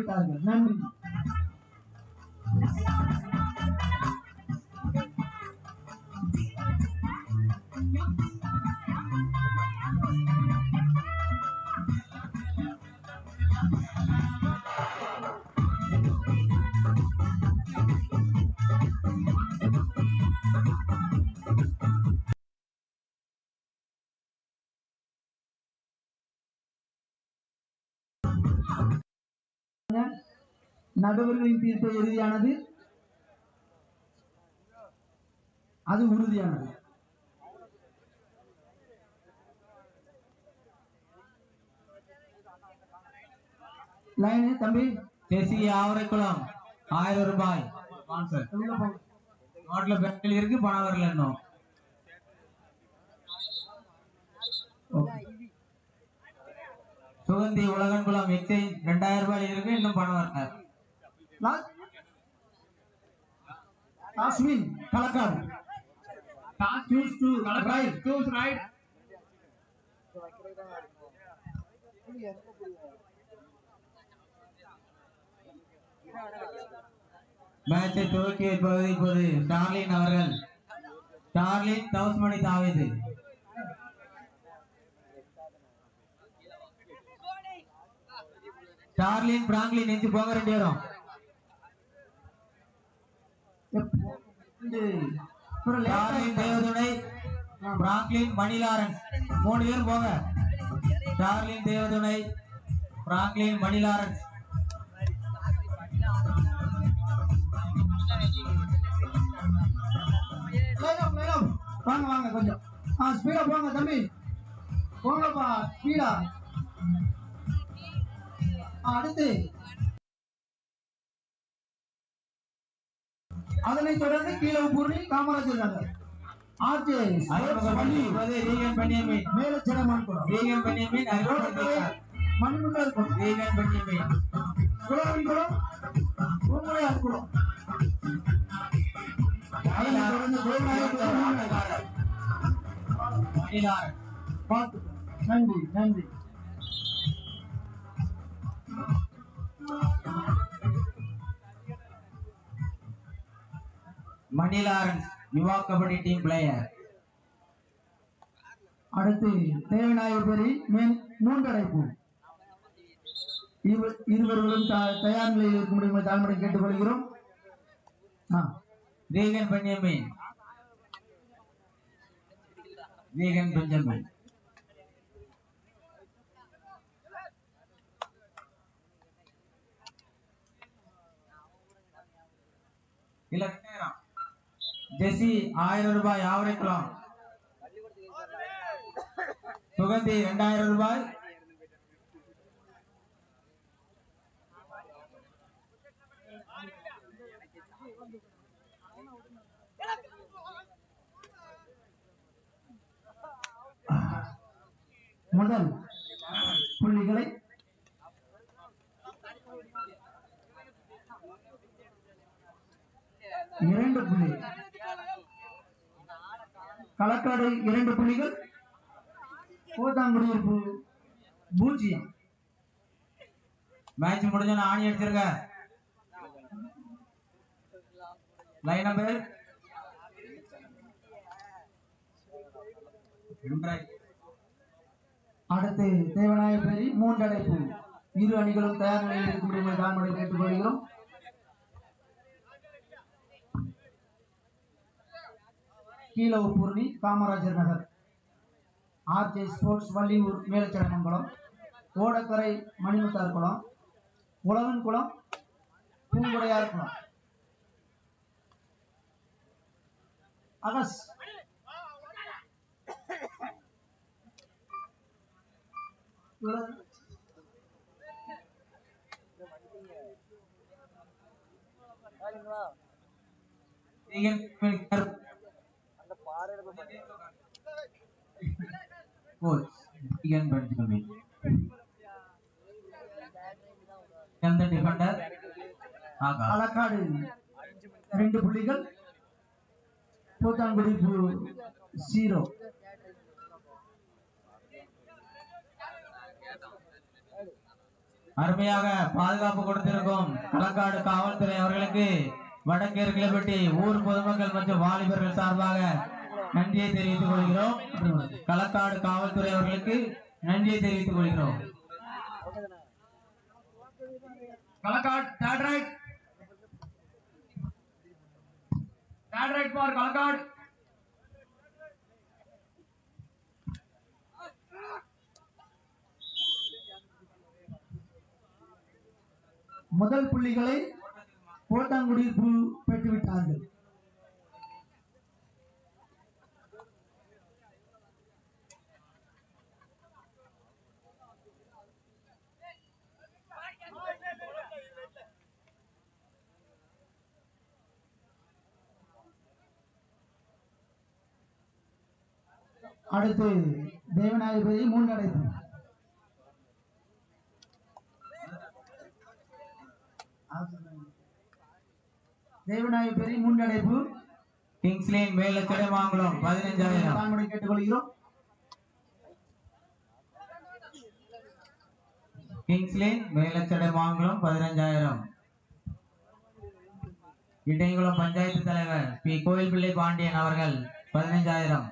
விட்டார்கள் நன்றி நடுவர்களின் தீர்ப்பு இறுதியானது அது உறுதியானது. லைனு தம்பி? தெசி ஆவரைக்குளம் ஆயிரம் ரூபாய். நோட்ல பேங்கில் இருக்கு பணம் வரல இன்னும். சுகந்தி உலகன்குளம் எக்ஸ்சேஞ்ச் ரெண்டாயிரம் ரூபாய் இருக்கு இன்னும் பணம் வரல. Last. Kashmir Kalakkad Choose to right. Choose right. மேட்சை துவக்கி வைப்பது இப்போது ஸ்டார்லின் அவர்கள் ஸ்டார்லின் தவஸ்மணி தாவிது ஸ்டார்லின் பிராங்க்லின் நெஞ்சு போக ரெண்டு பேரும் தேவதுணை பிராங்க்லின் மணிலாரன்ஸ் மூணு பேர் போங்க. Devathunai Franklin Mani Lawrence madam, madam. வாங்க வாங்க கொஞ்சம். ஆ ஸ்பீடா போங்க தம்பி. போங்கப்பா ஸ்பீடா அடுத்து. அதனைத் தொடர்ந்து கீழே பூர்ணி காமராஜர் நகர். ஆர்ஜே இப்போது நன்றி மணிலாரன்ஸ் யுவா கபடி டீம் பிளேயர் அடுத்து தேவநாயகர் பேரி மூன்றடைப்பு இருவர்களும் தயார் நிலையில் இருக்க முடியும் தாழ்மடை கேட்டுக்கொள்கிறோம். ஆ. Reagan Benjamin Reagan Benjamin. இல்ல நேரம். ஜெசி ஆயிரம் ரூபாய் ஆவரைக்குளம் சுகந்தி இரண்டாயிரம் ரூபாய். முதல் புள்ளிகளை இரண்டு புள்ளி. களக்காடு இரண்டு புள்ளிகள். கோத்தாங்குடியிருப்பு பூஜ்ஜியம். மேட்ச் முடிஞ்சோன்னு ஆணி அடிச்சிருங்க லைன் நம்பர் அடுத்து தேவநாயகபேரி மூன்றடைப்பு. இரு அணிகளும் தயார் நிலையில் இருக்கும்படி தாழ்மடை கேட்டுக்கொள்கிறோம். கீழவு பூர்ணி காமராஜர் நகர். ஆர்ஜே ஸ்போர்ட்ஸ் வள்ளியூர் மேலச்சடமங்கலம் ஓடக்கரை மணிமுத்தார் குளம் உழவன் குளம் பூங்குடையார் குளம். அகஸ். நீங்கள் கோச் எந்த டிஃபெண்டர் களக்காடு ரெண்டு புள்ளிகள். கூத்தாங்குடி ஜீரோ அருமையாக பாதுகாப்பு கொடுத்திருக்கும் களக்காடு காவல்துறை அவர்களுக்கு வடக்கு கிளப்பட்டி ஊர் பொதுமக்கள் மற்றும் வாலிபர்கள் சார்பாக நன்றியை தெரிவித்துக் கொள்கிறோம். களக்காடு காவல்துறை அவர்களுக்கு நன்றியை தெரிவித்துக் கொள்கிறோம். களக்காடு முதல் புள்ளிகளை கோட்டாங்குடி குழு பெற்றுவிட்டார்கள். அடுத்து தேவநாயகபதி மூன்று அடைப்பு தேவநாயகபதி மூன்று அடைப்பு கிங்ஸ்லேன் மேலச்சடைமாங்குளம் பதினைஞ்சாயிரம் தாங்களுடைய கேட்டுக்கொள்கிறோம். கிங்ஸ்லேன் மேலச்சடைமாங்குளம் பதினைஞ்சாயிரம் இடையங்குளம் பஞ்சாயத்து தலைவர் பி. கோயில்பிள்ளை பாண்டியன் அவர்கள் பதினைஞ்சாயிரம்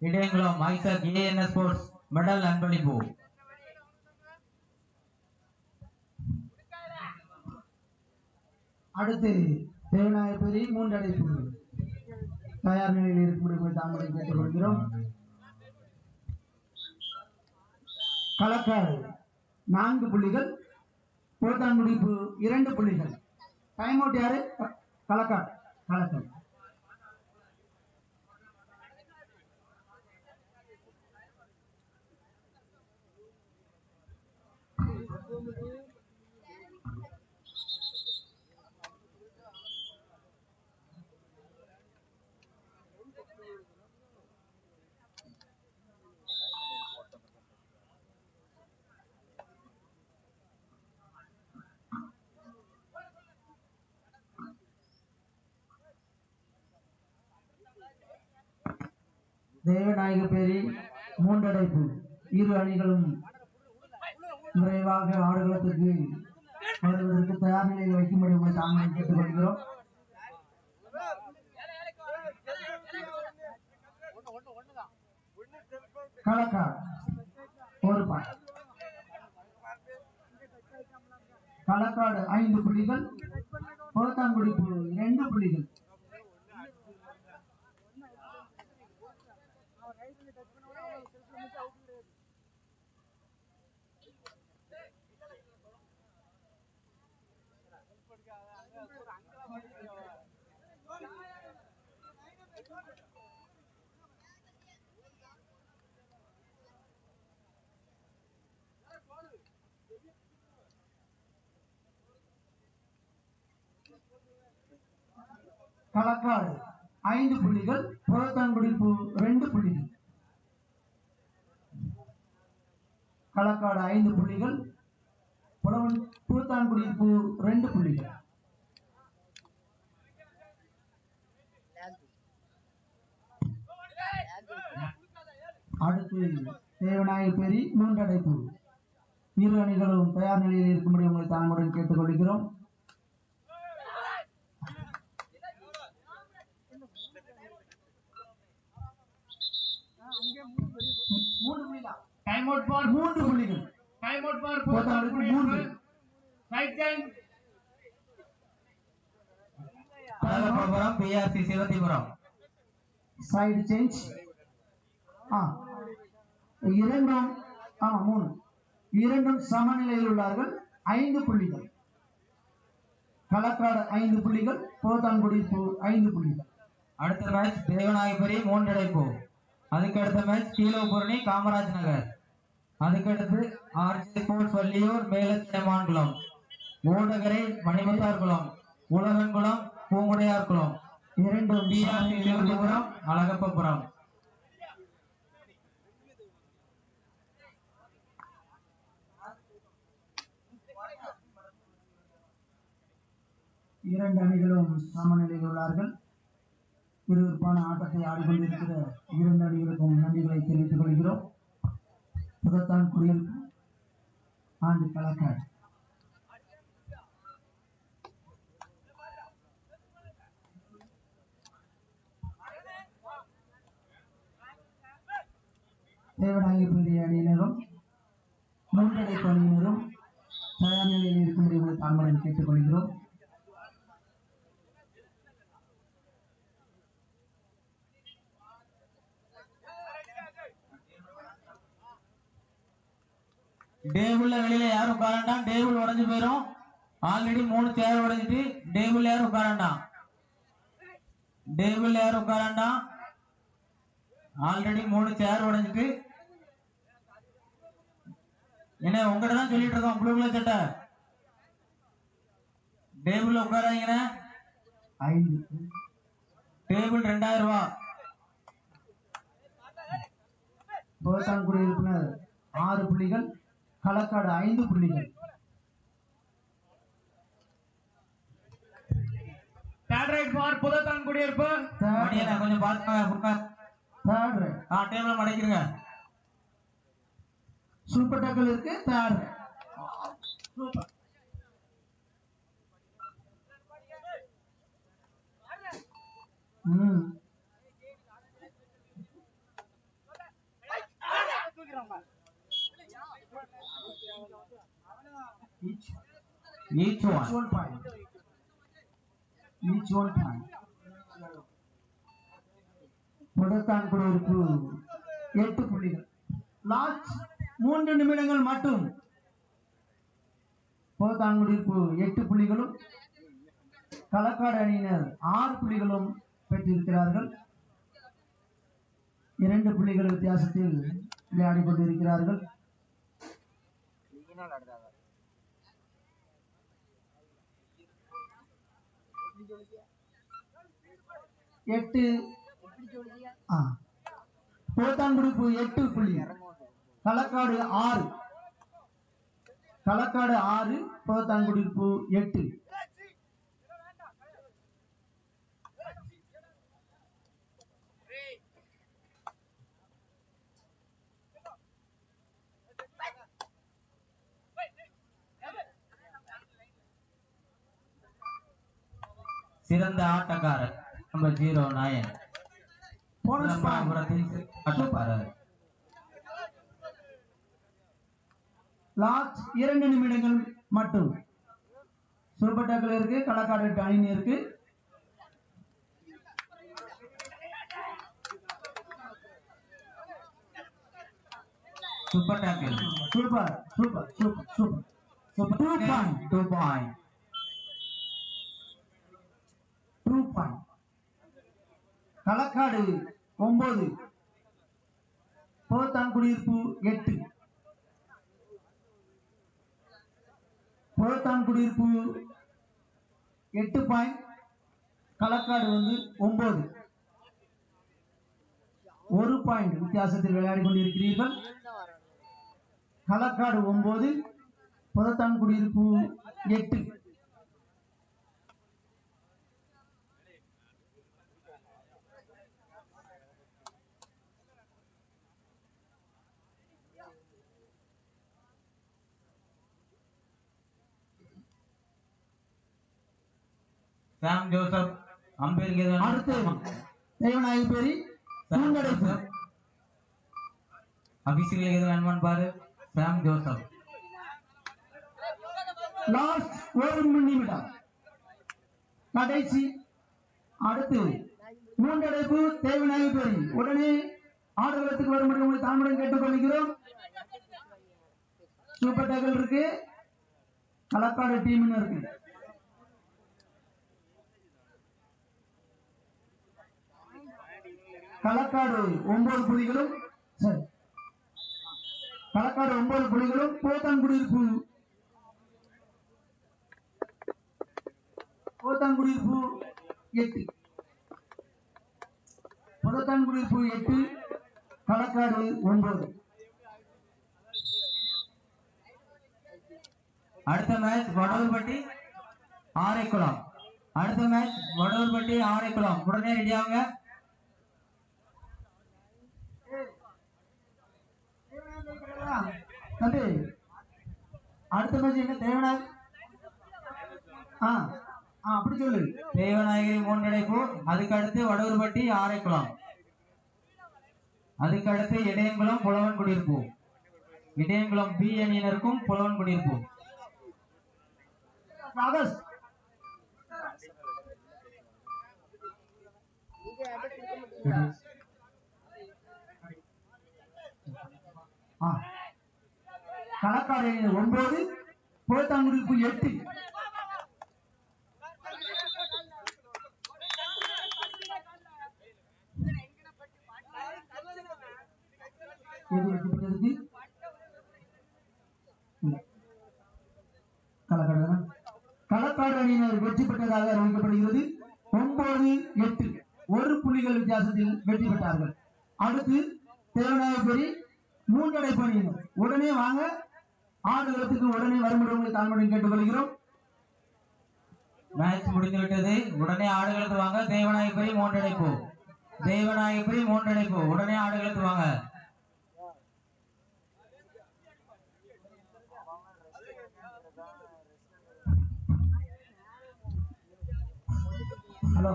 இடையங்குளம் மைசர் ஏஎன்எஸ் ஸ்போர்ட்ஸ் மெடல் அன்பளிப்பு அடுத்து தேவநாயகபதி மூன்று அடைப்பு தயார் நிலையில் இருக்கும்படி தாங்களை கேட்டுக்கொள்கிறோம். களக்காடு நான்கு புள்ளிகள். கோட்டாங்குடிப்பு இரண்டு புள்ளிகள். டைம் அவுட் யாரு? க- களக்காடு. தேவநாயக பேரி மூன்றடைப்பு. இரு அணிகளும் விரைவாக ஆடுகளத்துக்கு வருவதற்கு தயார் நிலையில் வைக்கும்படி உங்களை தாங்கள் கேட்டுக்கொள்கிறோம். களக்காடு ஒரு பாயிண்ட் களக்காடு ஐந்து புள்ளிகள் கோத்தாங்குடிப்பு இரண்டு புள்ளிகள். களக்காடு ஐந்து புள்ளிகள் புறத்தான்குடி ரெண்டு புள்ளிகள். களக்காடு ஐந்து புள்ளிகள் புலவன் புறத்தான்குடிப்பு ரெண்டு புள்ளிகள். அடுத்து தேவநாயக பெரி மூன்றடைப்பு இரு அணிகளும் தயார் நிலையில் இருக்கும்படி உங்களை தாங்களுடன் கேட்டுக்கொள்கிறோம். மூன்று புள்ளிகள் Time out for மூன்று புள்ளிகள். Time out for கோத்தாங்குடிப்பு மூன்று Right time. Alagappapuram PRC Sivathipuram. Side change ஆ. இரண்டும் ஆமா மூணு. இரண்டும் சமநிலையில் உள்ளார்கள். ஐந்து புள்ளிகள். களக்காடு ஐந்து புள்ளிகள் போத்தான்குடிப்பு ஐந்து புள்ளிகள். அடுத்த மேட்ச் தேவநாயகபுரி மூன்றடைப்பு அதுக்கு அடுத்த மேட்ச் கீழபூரணி காமராஜ் நகர். அதுக்கடுத்து ஆர்ஜி ஸ்போர்ட்ஸ் வள்ளியூர் மேலச்சேமான்குளம் ஊடகரை மணிமுத்தார்குளம் உலகன்குளம் பூங்குடையார்குளம் இரண்டும் பிஆர்சி அழகப்பபுரம். இரண்டு அணிகளும் சமநிலையில் உள்ளார்கள். விறுவிறுப்பான ஆட்டத்தை ஆடிக்கொண்டிருக்கிற இரண்டு அணிகளுக்கும் நன்றிகளை தெரிவித்துக் கொள்கிறோம். புதத்தான் குடியிருப்பு ஆண்டு களக்காடு தேவனாகி பெரிய அணியினரும் மூன்றடைப்பு பணியினரும் தயார் நிலையில் இருக்கும்படி உங்களை தாழ்மையுடன் கேட்டுக்கொள்கிறோம். டேபிள்ல வெளியில யாரும் உட்கார வேண்டாம். டேபிள் உடஞ்சு போயிடும் ஆல்ரெடி மூணு சேர் உடைஞ்சிட்டு டேபிள் யாரும் உட்கார வேண்டாம். டேபிள் யாரும் உட்காரண்டாம் ஆல்ரெடி மூணு சேர் உடைஞ்சிட்டு. என்ன உங்ககிட்ட தான் சொல்லிட்டு இருக்கோம் ப்ளூ கலர் சட்டை. டேபிள்ல ஐந்து. டேபிள் ரெண்டாயிரம் ரூபா. புறத்தான்குடி உறுப்பினர் ஆறு புள்ளிகள். களக்காடு ஐந்து புள்ளிகள். For புதத்தான் குடியிருப்பு. கொஞ்சம் பாத்துக்கோங்க கொடுங்க தேர்ட் ஆ டேபிள சூப்பர் டக்கல் இருக்கு தேர்ட் ம். Each each one each one point. Each one point. புறத்தான் குடியிருப்பு எட்டு புள்ளிகள். லாஸ்ட் மூன்று நிமிடங்கள் மட்டும். குடியிருப்பு எட்டு புள்ளிகளும் களக்காடு அணியினர் ஆறு புள்ளிகளும் பெற்றிருக்கிறார்கள். இரண்டு புள்ளிகள் வித்தியாசத்தில் விளையாடிக் கொண்டிருக்கிறார்கள். எட்டு. ஆ. போத்தாங்குடிப்பு எட்டு புள்ளி. களக்காடு ஆறு. களக்காடு ஆறு போத்தாங்குடிப்பு எட்டு. சிறந்த ஆட்டக்காரர் number zero nine. Bonus point புறத்தில் ஆட்டக்காரர் லாஸ்ட் இரண்டு நிமிடங்கள் மட்டும். சூப்பர் டேக்கில் இருக்கு களக்காடு அணியின் இருக்கு. Super tackle super super super super super two point two point two Kalakkad ஒன்பது போத்தான் குடியிருப்பு எட்டு. போத்தான் குடியிருப்பு எட்டு பாயிண்ட் களக்காடு வந்து ஒன்பது ஒரு பாயிண்ட் வித்தியாசத்தில் விளையாடி கொண்டிருக்கிறீர்கள். களக்காடு ஒன்பது புதத்தான் குடியிருப்பு எட்டு. சாம் ஜோசப் அம்பேருக்கு எது அடுத்து? தேவநாயகி பேரி சாம் பூங்கடைப்பு ஜோசப். அபிஷேக் எது வேணுமான்னு பாரு சாம் ஜோசப். லாஸ்ட் ஒரு நிமிடம். கடைசி அடுத்து மூன்றடைப்பு தேவநாயகி பேரி. உடனே ஆடுகளத்துக்கு வரும்படி உங்களை தாழ்மையுடன் கேட்டுக்கொள்கிறோம். சூப்பர் டேக்கல் இருக்கு. களக்காடு டீம்னு இருக்கு. களக்காடு ஒன்பது புலிகளும் சரி. களக்காடு ஒன்பது புலிகளும் போத்தான்குடியிருப்பு. போத்தான்குடியிருப்பு எட்டு. புதத்தான்குடியிருப்பு எட்டு களக்காடு ஒன்பது. அடுத்த மேட்ச் வடூர்பட்டி ஆரைக்குளம். அடுத்த மேட்ச் வடவர்பட்டி ஆரைக்குளம். உடனே ரெடி ஆகுங்க தம்பி அடுத்த மேட்ச் என்ன தேவனாக ஆ ஆ அப்படி சொல்லு. தேவநாயகி மூன்றடைப்பு அதுக்கு அடுத்து வடூர்பட்டி ஆரைக்குளம். அதுக்கு அடுத்து இடையங்குளம் புலவன் குடியிருப்பு இடையங்குளம் பி அணியினருக்கும் புலவன் குடியிருப்பு ஆகஸ்ட் ஆ. களக்காடு ஒன்பது புறத்தாங்குடிப்பு எட்டு. களக்காடு அணியினர் வெற்றி பெற்றதாக அறிவிக்கப்படுகிறது ஒன்பது எட்டு ஒரு புள்ளிகள் வித்தியாசத்தில் வெற்றி பெற்றார்கள் அடுத்து தேவநாயகபுரி மூன்றடை பணியினர் உடனே வாங்க ஆடுகளத்துக்கு உடனே வரும்படி தாழ்மையுடன் கேட்டுக்கொள்கிறோம். மேட்ச் முடிந்து விட்டது உடனே ஆடுகளத்து வாங்க தேவநாயகபுரி மூன்றடைப்பு. தேவநாயகபுரி மூன்றடைப்பு. உடனே ஆடுகளத்து வாங்க ஹலோ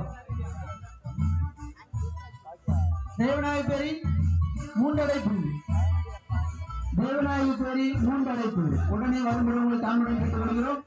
தேவநாயகபுரி மூன்றடைப்பு. தேவராயி கோரி மூன்றரை மூன்றடைப்பு உடனே வரும்படி உங்களுக்கு தாமரை கேட்டுக் கொள்கிறோம்.